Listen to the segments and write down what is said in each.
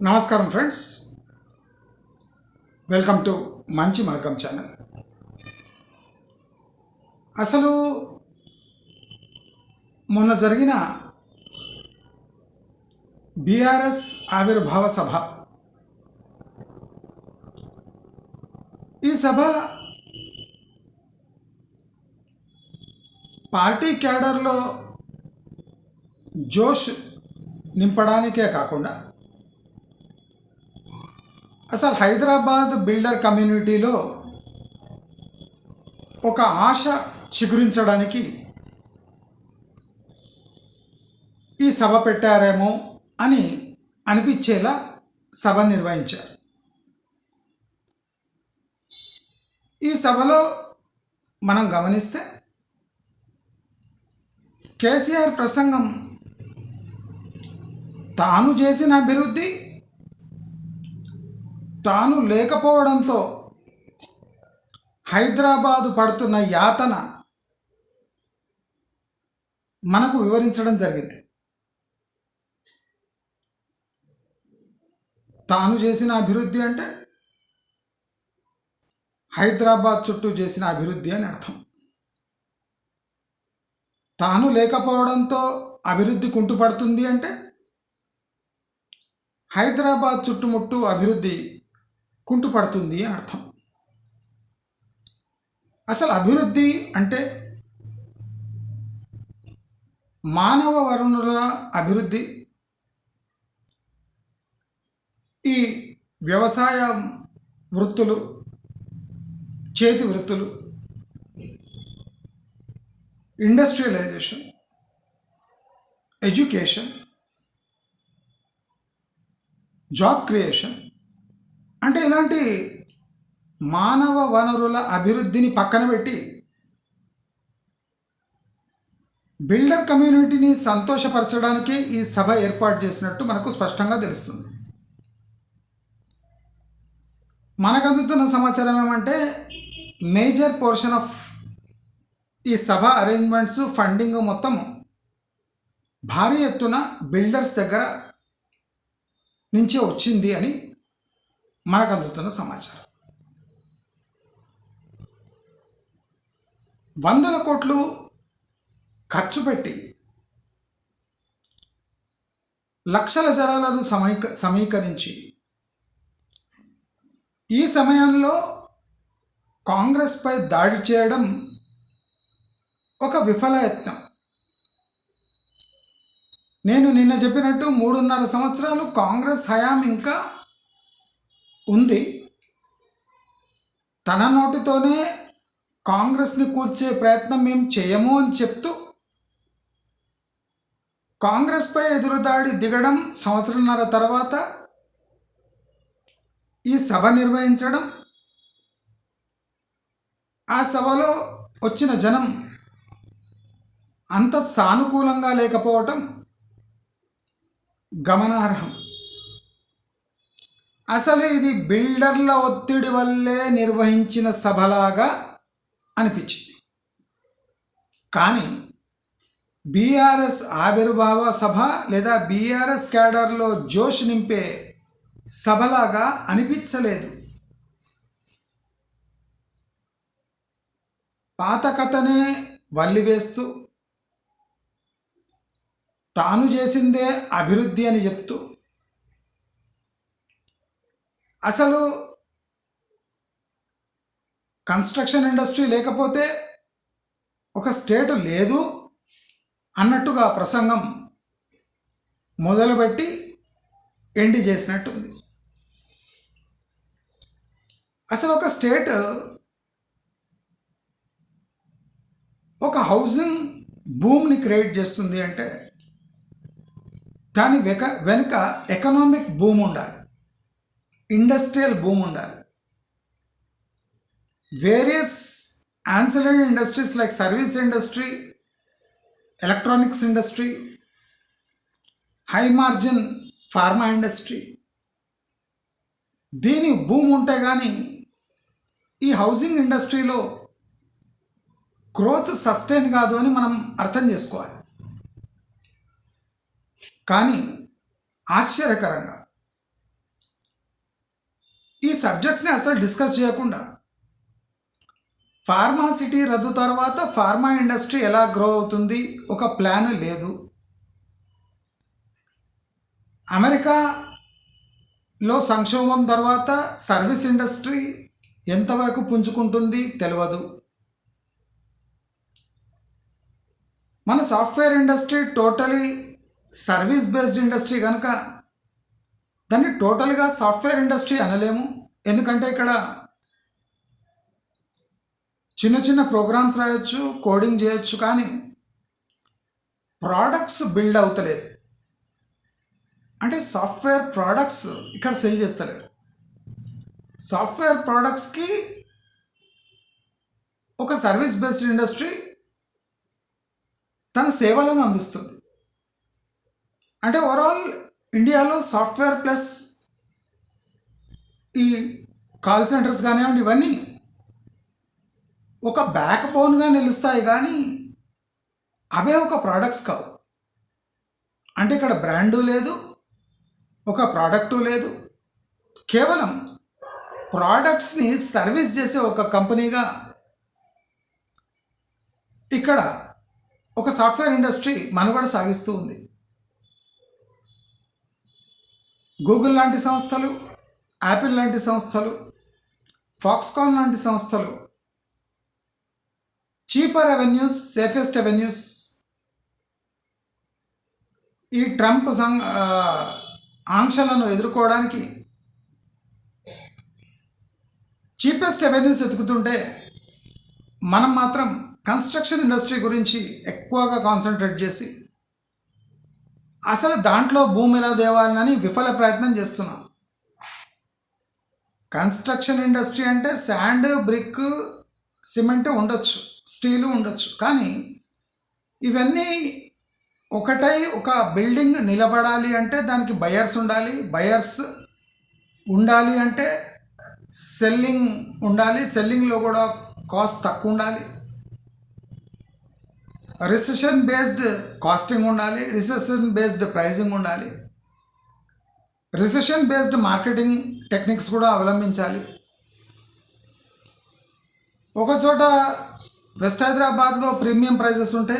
నమస్కారం friends. Welcome to మంచి మార్గం ఛానల్. అసలు మొన్న జరిగిన బీఆర్ఎస్ ఆవిర్భావ సభ. ఈ సభ పార్టీ క్యాడర్లో జోష్ నింపడానికే కాకుండా అసలు హైదరాబాద్ బిల్డర్ కమ్యూనిటీలో ఒక ఆశ చిగురించడానికి ఈ సభ పెట్టారేమో అని అనిపించేలా సభ నిర్వహించారు. ఈ సభలో మనం గమనిస్తే కేసీఆర్ ప్రసంగం తాను చేసిన అభివృద్ధి తాను లేకపోవడంతో హైదరాబాదు పడుతున్న యాతన మనకు వివరించడం జరిగింది. తాను చేసిన అభివృద్ధి అంటే హైదరాబాద్ చుట్టూ చేసిన అభివృద్ధి అని అర్థం. తాను లేకపోవడంతో అభివృద్ధి కుంటుపడుతుంది అంటే హైదరాబాద్ చుట్టుముట్టు అభివృద్ధి కుంటుపడుతుంది అని అర్థం. అసలు అభివృద్ధి అంటే మానవ వనరుల అభివృద్ధి. ఈ వ్యవసాయ వృత్తులు చేతి వృత్తులు ఇండస్ట్రియలైజేషన్ ఎడ్యుకేషన్ జాబ్ క్రియేషన్ అంటే ఇలాంటి మానవ వనరుల అభివృద్ధిని పక్కన పెట్టి బిల్డర్ కమ్యూనిటీని సంతోషపరచడానికి ఈ సభ ఏర్పాటు చేసినట్టు మనకు స్పష్టంగా తెలుస్తుంది. మనకు అందుతున్న సమాచారం ఏమంటే మేజర్ పోర్షన్ ఆఫ్ ఈ సభ అరేంజ్మెంట్స్ ఫండింగ్ మొత్తం భారీ ఎత్తున బిల్డర్స్ దగ్గర నుంచే వచ్చింది అని మనకు అందుతున్న సమాచారం. వందల కోట్లు ఖర్చు పెట్టి లక్షల జనాలను సమీక సమీకరించి ఈ సమయంలో కాంగ్రెస్పై దాడి చేయడం ఒక విఫలయత్నం. నేను నిన్న చెప్పినట్టు మూడున్నర సంవత్సరాలు కాంగ్రెస్ హయాం ఇంకా ఉంది. తన నోటితోనే కాంగ్రెస్ని కూల్చే ప్రయత్నం మేము చేయము అని చెప్తూ కాంగ్రెస్పై ఎదురుదాడి దిగడం సంవత్సరంన్నర తర్వాత ఈ సభ నిర్వహించడం ఆ సభలో వచ్చిన జనం అంత సానుకూలంగా లేకపోవటం గమనార్హం. అసలు ఇది బిల్డర్ల ఒత్తిడి వల్లే నిర్వహించిన సభలాగా అనిపించింది. కానీ బీఆర్ఎస్ ఆవిర్భావ సభ లేదా బీఆర్ఎస్ క్యాడర్లో జోష్ నింపే సభలాగా అనిపించలేదు. పాత కథనే వల్లివేస్తూ తాను చేసిందే అభివృద్ధి అని చెప్తూ అసలు కన్స్ట్రక్షన్ ఇండస్ట్రీ లేకపోతే ఒక స్టేట్ లేదు అన్నట్టుగా ప్రసంగం మొదలుపెట్టి ఎండి చేసినట్టు ఉంది అసలు ఒక స్టేట్ ఒక హౌసింగ్ భూమిని క్రియేట్ చేస్తుంది అంటే దాని వెక వెనుక ఎకనామిక్ భూమి ఉండాలి. ఇండస్ట్రియల్ భూమి ఉండాలి. Various ancillary industries like service industry electronics industry high margin pharma industry దీని భూమి ఉంటే కానీ ఈ హౌసింగ్ ఇండస్ట్రీలో గ్రోత్ సస్టైన్ కాదు అని మనం అర్థం చేసుకోవాలి. కానీ ఆశ్చర్యకరంగా ఈ సబ్జెక్ట్స్ని అసలు డిస్కస్ చేయకుండా ఫార్మాసిటీ రద్దు తర్వాత ఫార్మా ఇండస్ట్రీ ఎలా గ్రో అవుతుంది ఒక ప్లాన్ లేదు. అమెరికాలో సంక్షోభం తర్వాత సర్వీస్ ఇండస్ట్రీ ఎంతవరకు పుంజుకుంటుంది తెలియదు మన software industry totally service based industry కనుక దాన్ని టోటల్గా సాఫ్ట్వేర్ ఇండస్ట్రీ అనలేము. ఎందుకంటే ఇక్కడ చిన్న చిన్న ప్రోగ్రామ్స్ రాయొచ్చు కోడింగ్ చేయొచ్చు కానీ ప్రోడక్ట్స్ బిల్డ్ అవుతలేదు. అంటే సాఫ్ట్వేర్ ప్రోడక్ట్స్ ఇక్కడ సెల్ చేస్తలేరు సాఫ్ట్వేర్ ప్రోడక్ట్స్కి ఒక సర్వీస్ బేస్డ్ ఇండస్ట్రీ తన సేవలను అందిస్తుంది. అంటే ఓవరాల్ ఇండియాలో సాఫ్ట్వేర్ ప్లస్ ఈ కాల్ సెంటర్స్ కానివ్వండి ఇవన్నీ ఒక బ్యాక్ బోన్గా నిలుస్తాయి కానీ అవే ఒక ప్రోడక్ట్స్ కావు. అంటే ఇక్కడ బ్రాండు లేదు ఒక ప్రోడక్టు లేదు. కేవలం ప్రోడక్ట్స్ని సర్వీస్ చేసే ఒక కంపెనీగా ఇక్కడ ఒక సాఫ్ట్వేర్ ఇండస్ట్రీ మనుగడ సాగిస్తూ ఉంది. గూగుల్ లాంటి సంస్థలు యాపిల్ లాంటి సంస్థలు ఫాక్స్కాన్ లాంటి సంస్థలు చీపర్ అవెన్యూస్ సేఫెస్ట్ అవెన్యూస్ ఈ ట్రంప్ సం ఆంక్షలను ఎదుర్కోవడానికి చీపెస్ట్ అవెన్యూస్ ఎతుకుతుంటే మనం మాత్రం కన్స్ట్రక్షన్ ఇండస్ట్రీ గురించి ఎక్కువగా కాన్సన్ట్రేట్ చేసి అసలు దాంట్లో భూమి ఎలా దేవాలని విఫల ప్రయత్నం చేస్తున్నాం. కన్స్ట్రక్షన్ ఇండస్ట్రీ అంటే శాండ్ బ్రిక్ సిమెంట్ ఉండొచ్చు స్టీలు ఉండొచ్చు. కానీ ఇవన్నీ ఒకటై ఒక బిల్డింగ్ నిలబడాలి అంటే దానికి బయర్స్ ఉండాలి బయర్స్ ఉండాలి అంటే సెల్లింగ్ ఉండాలి సెల్లింగ్లో కూడా కాస్ట్ తక్కువ ఉండాలి. రిసెషన్ బేస్డ్ కాస్టింగ్ ఉండాలి రిసెషన్ బేస్డ్ ప్రైజింగ్ ఉండాలి. రిసెషన్ బేస్డ్ మార్కెటింగ్ టెక్నిక్స్ కూడా అవలంబించాలి. ఒకచోట వెస్ట్ హైదరాబాద్లో ప్రీమియం ప్రైజెస్ ఉంటే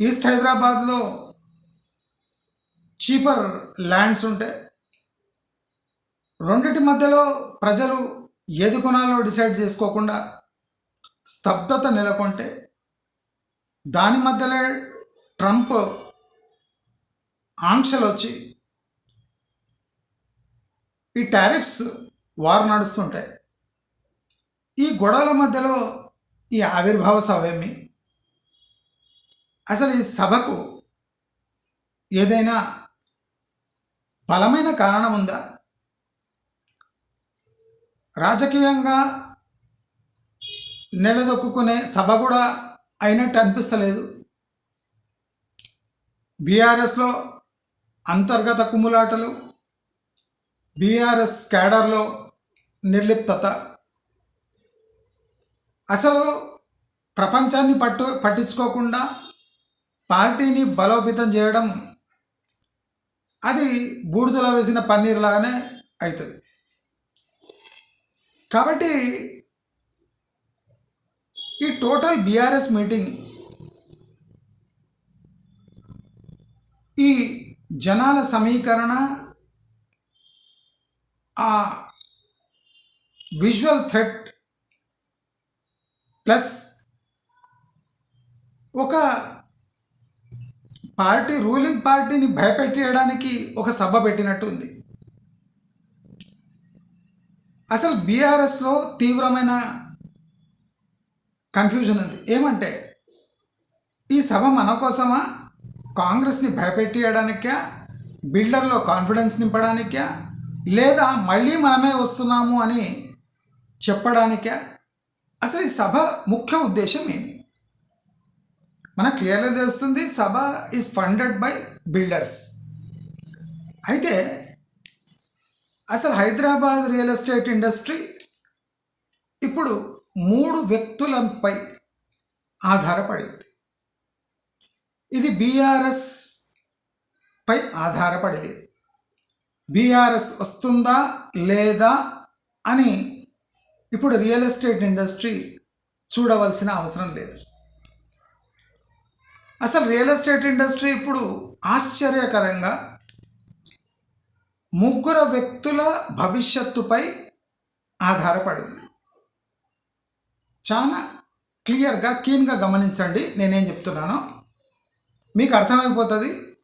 ఈస్ట్ హైదరాబాద్లో చీపర్ ల్యాండ్స్ ఉంటే రెండిటి మధ్యలో ప్రజలు ఏది కొనాలో డిసైడ్ చేసుకోకుండా స్తబ్దత నెలకొంటే దాని మధ్యలో ట్రంప్ ఆంక్షలు వచ్చి ఈ టారిఫ్స్ వారు నడుస్తుంటాయి. ఈ గొడవల మధ్యలో ఈ ఆవిర్భావ సభ ఏమి? అసలు ఈ సభకు ఏదైనా బలమైన కారణం ఉందా? రాజకీయంగా నిలదొక్కునే సభ కూడా అయినట్టు అనిపిస్తలేదు. బీఆర్ఎస్లో అంతర్గత కుమ్ములాటలు బీఆర్ఎస్ క్యాడర్లో నిర్లిప్తత. అసలు ప్రపంచాన్ని పట్టు పట్టించుకోకుండా పార్టీని బలోపేతం చేయడం అది బూడిదలో వేసిన పన్నీర్లాగానే అవుతుంది కాబట్టి ఈ టోటల్ బీఆర్ఎస్ మీటింగ్ ఈ జనాల సమీకరణ ఆ విజువల్ థ్రెట్ ప్లస్ ఒక పార్టీ రూలింగ్ పార్టీని భయపెట్టేయడానికి ఒక సభ పెట్టినట్టు ఉంది. అసలు బీఆర్ఎస్లో తీవ్రమైన కన్ఫ్యూజన్ ఉంది. ఏమంటే ఈ సభ మన కోసమా? కాంగ్రెస్ని భయపెట్టేయడానికా? బిల్డర్లో కాన్ఫిడెన్స్ నింపడానికా? లేదా మళ్ళీ మనమే వస్తున్నాము అని చెప్పడానికే? అసలు ఈ సభ ముఖ్య ఉద్దేశం ఏమి? మనకు క్లియర్గా తెలుస్తుంది సభ ఈజ్ ఫండెడ్ బై బిల్డర్స్ అయితే అసలు హైదరాబాద్ రియల్ ఎస్టేట్ ఇండస్ట్రీ ఇప్పుడు మూడు వ్యక్తులపై ఆధారపడింది. ఇది బీఆర్ఎస్ పై ఆధారపడలేదు. బీఆర్ఎస్ వస్తుందా లేదా అని ఇప్పుడు రియల్ ఎస్టేట్ ఇండస్ట్రీ చూడవలసిన అవసరం లేదు. అసలు రియల్ ఎస్టేట్ ఇండస్ట్రీ ఇప్పుడు ఆశ్చర్యకరంగా ముగ్గురు వ్యక్తుల భవిష్యత్తుపై ఆధారపడి ఉంది. చాలా క్లియర్గా కీన్గా గమనించండి. నేనేం చెప్తున్నానో మీకు అర్థమైపోతుంది.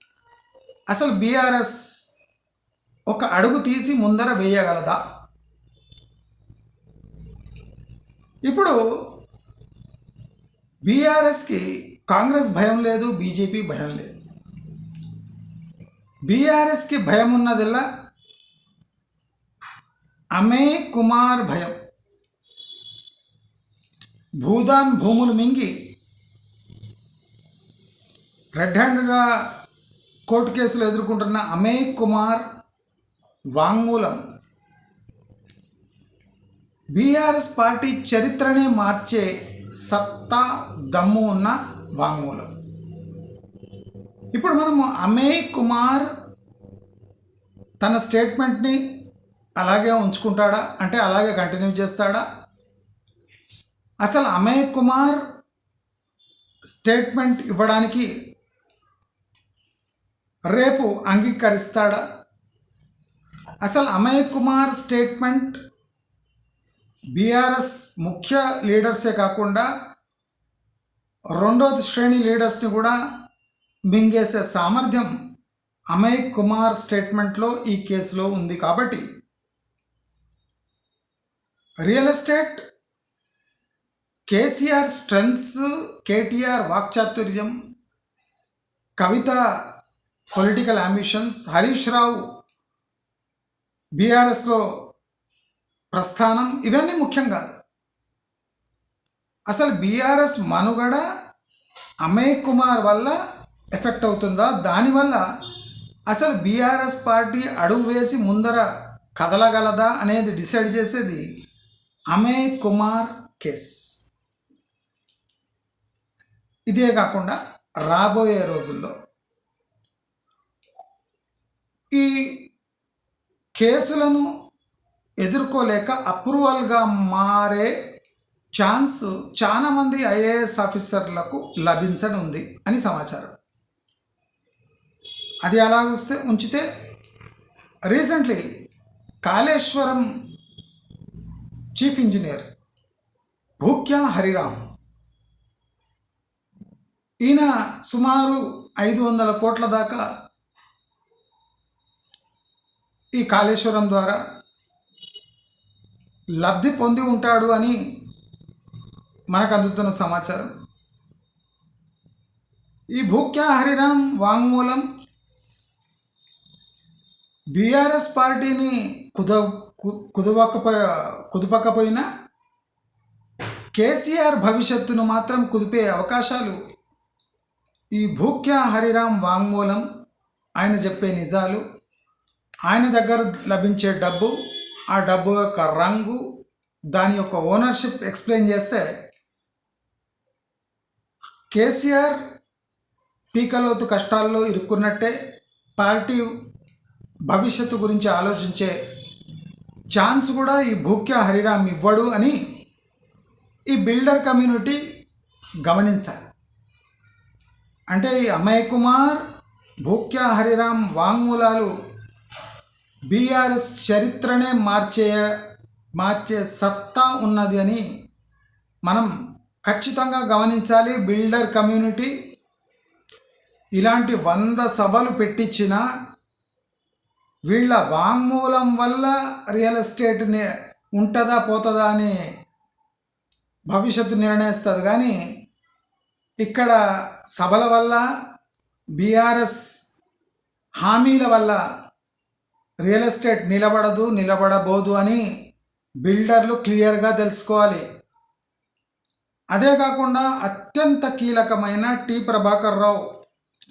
అసలు బీఆర్ఎస్ ఒక అడుగు తీసి ముందర వేయగలదా? ఇప్పుడు బీఆర్ఎస్కి కాంగ్రెస్ భయం లేదు బీజేపీ భయం లేదు. బీఆర్ఎస్కి భయం ఉన్నదిలా? అమే కుమార్ భయం. భూదాన్ భూములు మింగి రెడ్ హ్యాండ్గా కోర్టు కేసులు ఎదుర్కొంటున్న అమే కుమార్ వాంగ్మూలం. బీఆర్ఎస్ పార్టీ చరిత్రనే మార్చే సత్తా దమ్ము ఉన్న వాంగ్మూలం. ఇప్పుడు మనము అమేయ్ కుమార్ తన స్టేట్మెంట్ని అలాగే ఉంచుకుంటాడా? అంటే అలాగే కంటిన్యూ చేస్తాడా? అసలు అమేయ్ కుమార్ స్టేట్మెంట్ ఇవ్వడానికి రేపు అంగీకరిస్తాడా? అసలు అమయ్ కుమార్ స్టేట్మెంట్ బీఆర్ఎస్ ముఖ్య లీడర్సే కాకుండా రెండో శ్రేణి లీడర్స్ని కూడా మింగేసే సామర్థ్యం అమయ్ కుమార్ స్టేట్మెంట్లో ఈ కేసులో ఉంది కాబట్టి. Real estate KCR strengths KTR వాక్చాతుర్యం Kavitha political ambitions Harish Rao బీఆర్ఎస్లో ప్రస్థానం ఇవన్నీ ముఖ్యం కాదు. అసలు బీఆర్ఎస్ మనుగడ అమయ్ కుమార్ వల్ల ఎఫెక్ట్ అవుతుందా? దానివల్ల అసలు బీఆర్ఎస్ పార్టీ అడుగు వేసి ముందర కదలగలదా అనేది డిసైడ్ చేసేది అమయ్ కుమార్ కేస్. ఇదే కాకుండా రాబోయే రోజుల్లో ఈ కేసులను ఎదుర్కోలేక అప్రూవల్గా మారే ఛాన్స్ చాలామంది ఐఏఎస్ ఆఫీసర్లకు లభించని ఉంది అని సమాచారం. అది అలా వస్తే ఉంచితే recently Kaleshwaram chief engineer Bhukya Hariram ఈయన సుమారు ఐదు వందల కోట్ల దాకా ఈ కాళేశ్వరం ద్వారా లబ్ధి పొంది ఉంటాడు అని మనకు అందుతున్న సమాచారం. ఈ భూక్యా హరిరామ్ వాంగ్మూలం బీఆర్ఎస్ పార్టీని కుద కుదవకపో కుదుపకపోయినా కేసీఆర్ భవిష్యత్తును మాత్రం కుదిపే అవకాశాలు ఈ భూక్యా హరిరామ్ వాంగ్మూలం ఆయన చెప్పే నిజాలు ఆయన దగ్గర లభించే డబ్బు ఆ డబ్బు యొక్క రంగు దాని యొక్క ఓనర్షిప్ ఎక్స్ప్లెయిన్ చేస్తే కేసీఆర్ పీకల్లోతు కష్టాల్లో ఇరుక్కున్నట్టే పార్టీ భవిష్యత్తు గురించి ఆలోచించే ఛాన్స్ కూడా ఈ భూక్య హరిరామ్ ఇవ్వడు అని ఈ బిల్డర్ కమ్యూనిటీ గమనించాలి. అంటే ఈ అమయ్ కుమార్ భూక్య హరిరామ్ వాంగ్మూలాలు బీఆర్ఎస్ చరిత్రనే మార్చే మార్చే సత్తా ఉన్నది అని మనం ఖచ్చితంగా గమనించాలి. బిల్డర్ కమ్యూనిటీ ఇలాంటి వంద సభలు పెట్టించిన వీళ్ళ వాంగ్మూలం వల్ల రియల్ ఎస్టేట్ ఉంటుందా పోతుందా అని భవిష్యత్తు నిర్ణయిస్తుంది. కానీ ఇక్కడ సభల వల్ల బీఆర్ఎస్ హామీల వల్ల రియల్ ఎస్టేట్ నిలబడదు నిలబడబోదు అని బిల్డర్లు క్లియర్గా తెలుసుకోవాలి. అదే కాకుండా అత్యంత కీలకమైన T Prabhakar Rao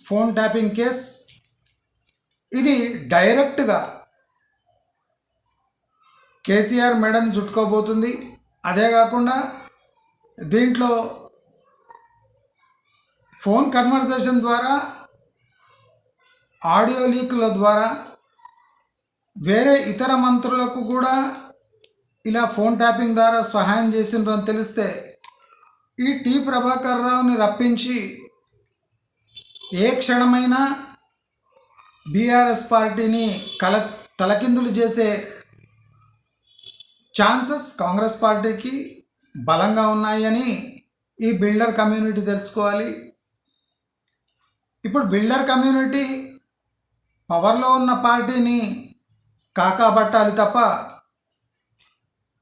phone tapping case. ఇది డైరెక్ట్గా కేసీఆర్ మేడం చుట్టుకోబోతుంది. అదే కాకుండా దీంట్లో ఫోన్ కన్వర్సేషన్ ద్వారా ఆడియో లీకుల ద్వారా వేరే ఇతర మంత్రులకు కూడా ఇలా ఫోన్ ట్యాపింగ్ ద్వారా సహాయం చేసిండ్రు అని తెలిస్తే ఈ టి ప్రభాకర్ రావుని రప్పించి ఏ క్షణమైనా బీఆర్ఎస్ పార్టీని కల తలకిందులు చేసే ఛాన్సెస్ కాంగ్రెస్ పార్టీకి బలంగా ఉన్నాయని ఈ బిల్డర్ కమ్యూనిటీ తెలుసుకోవాలి. ఇప్పుడు బిల్డర్ కమ్యూనిటీ పవర్లో ఉన్న పార్టీని కాకాబట్టాలి తప్ప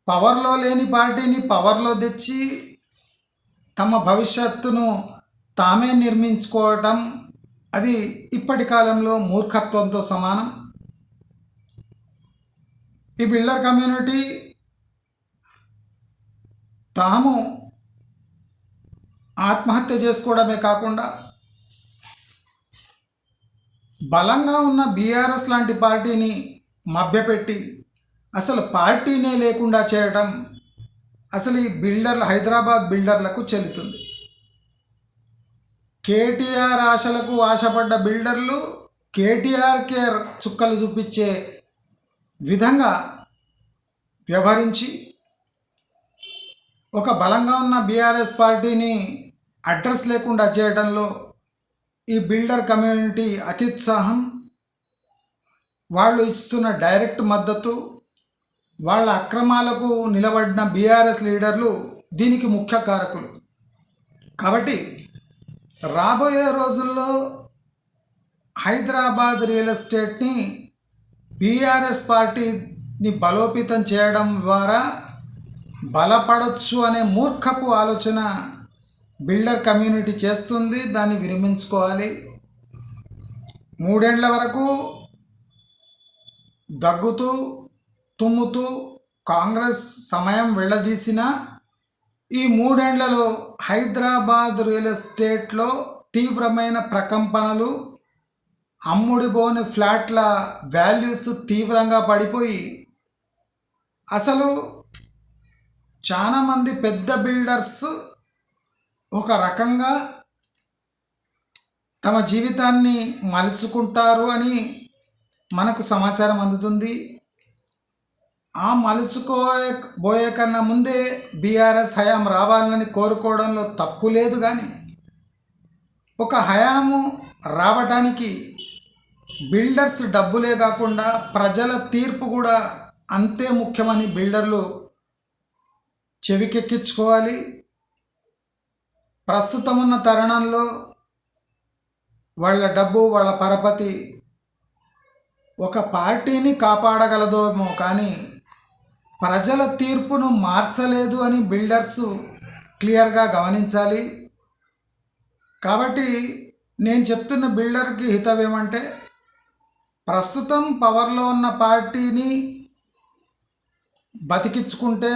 పవర్లో లేని పార్టీని పవర్లో తెచ్చి తమ భవిష్యత్తును తామే నిర్మించుకోవటం అది ఇప్పటి కాలంలో మూర్ఖత్వంతో సమానం. ఈ బిల్డర్ కమ్యూనిటీ తాము ఆత్మహత్య చేసుకోవడమే కాకుండా బలంగా ఉన్న బీఆర్ఎస్ లాంటి పార్టీని మభ్యపెట్టి అసలు పార్టీనే లేకుండా చేయడం అసలు ఈ బిల్డర్ల హైదరాబాద్ బిల్డర్లకు చెల్లుతుంది. కేటీఆర్ ఆశలకు ఆశపడ్డ బిల్డర్లు కేటీఆర్ కేర్ చుక్కలు చూపించే విధంగా వ్యవహరించి ఒక బలంగా ఉన్న బీఆర్ఎస్ పార్టీని అడ్రస్ లేకుండా చేయడంలో ఈ బిల్డర్ కమ్యూనిటీ అత్యుత్సాహం వాళ్ళు ఇస్తున్న డైరెక్ట్ మద్దతు వాళ్ళ అక్రమాలకు నిలబడిన బీఆర్ఎస్ లీడర్లు దీనికి ముఖ్య కారకులు. కాబట్టి రాబోయే రోజుల్లో హైదరాబాద్ రియల్ ఎస్టేట్ని బీఆర్ఎస్ పార్టీని బలోపేతం చేయడం ద్వారా బలపడొచ్చు అనే మూర్ఖపు ఆలోచన బిల్డర్ కమ్యూనిటీ చేస్తుంది. దాన్ని విరమించుకోవాలి. మూడేళ్ళ వరకు దగ్గుతూ తుమ్ముతూ కాంగ్రెస్ సమయం వెళ్ళదీసిన ఈ మూడేండ్లలో హైదరాబాద్ రియల్ ఎస్టేట్లో తీవ్రమైన ప్రకంపనలు అమ్ముడుపోని ఫ్లాట్ల వాల్యూస్ తీవ్రంగా పడిపోయి అసలు చాలామంది పెద్ద బిల్డర్స్ ఒక రకంగా తమ జీవితాన్ని మలుచుకుంటారు అని మనకు సమాచారం అందుతుంది. ఆ మలుచుకోబోయే కన్నా ముందే బీఆర్ఎస్ హయాం రావాలని కోరుకోవడంలో తప్పు లేదు కానీ ఒక హయాము రావడానికి బిల్డర్స్ డబ్బులే కాకుండా ప్రజల తీర్పు కూడా అంతే ముఖ్యమని బిల్డర్లు చెవికెక్కించుకోవాలి. ప్రస్తుతం ఉన్న తరుణంలో వాళ్ళ డబ్బు వాళ్ళ పరపతి ఒక పార్టీని కాపాడగలదేమో కానీ ప్రజల తీర్పును మార్చలేదు అని బిల్డర్స్ క్లియర్గా గమనించాలి. కాబట్టి నేను చెప్తున్న బిల్డర్కి హితం ఏమంటే ప్రస్తుతం పవర్లో ఉన్న పార్టీని బతికించుకుంటే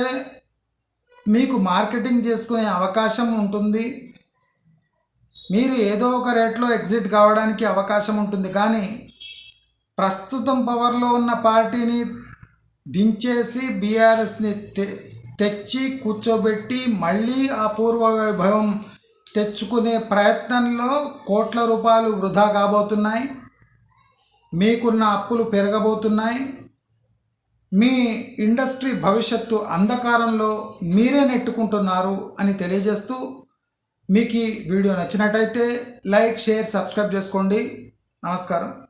మీకు మార్కెటింగ్ చేసుకునే అవకాశం ఉంటుంది. మీరు ఏదో ఒక రేట్లో ఎగ్జిట్ కావడానికి అవకాశం ఉంటుంది. కానీ ప్రస్తుతం పవర్లో ఉన్న పార్టీని దించేసి బీఆర్ఎస్ని తె తెచ్చి కూర్చోబెట్టి మళ్ళీ అపూర్వ వైభవం తెచ్చుకునే ప్రయత్నంలో కోట్ల రూపాయలు వృధా కాబోతున్నాయి. మీకున్న అప్పులు పెరగబోతున్నాయి. మీ ఇండస్ట్రీ భవిష్యత్తు అంధకారంలో మీరే నెట్టుకుంటున్నారు అని తెలియజేస్తూ మీకు ఈ వీడియో నచ్చినట్టయితే లైక్ షేర్ సబ్స్క్రైబ్ చేసుకోండి. నమస్కారం.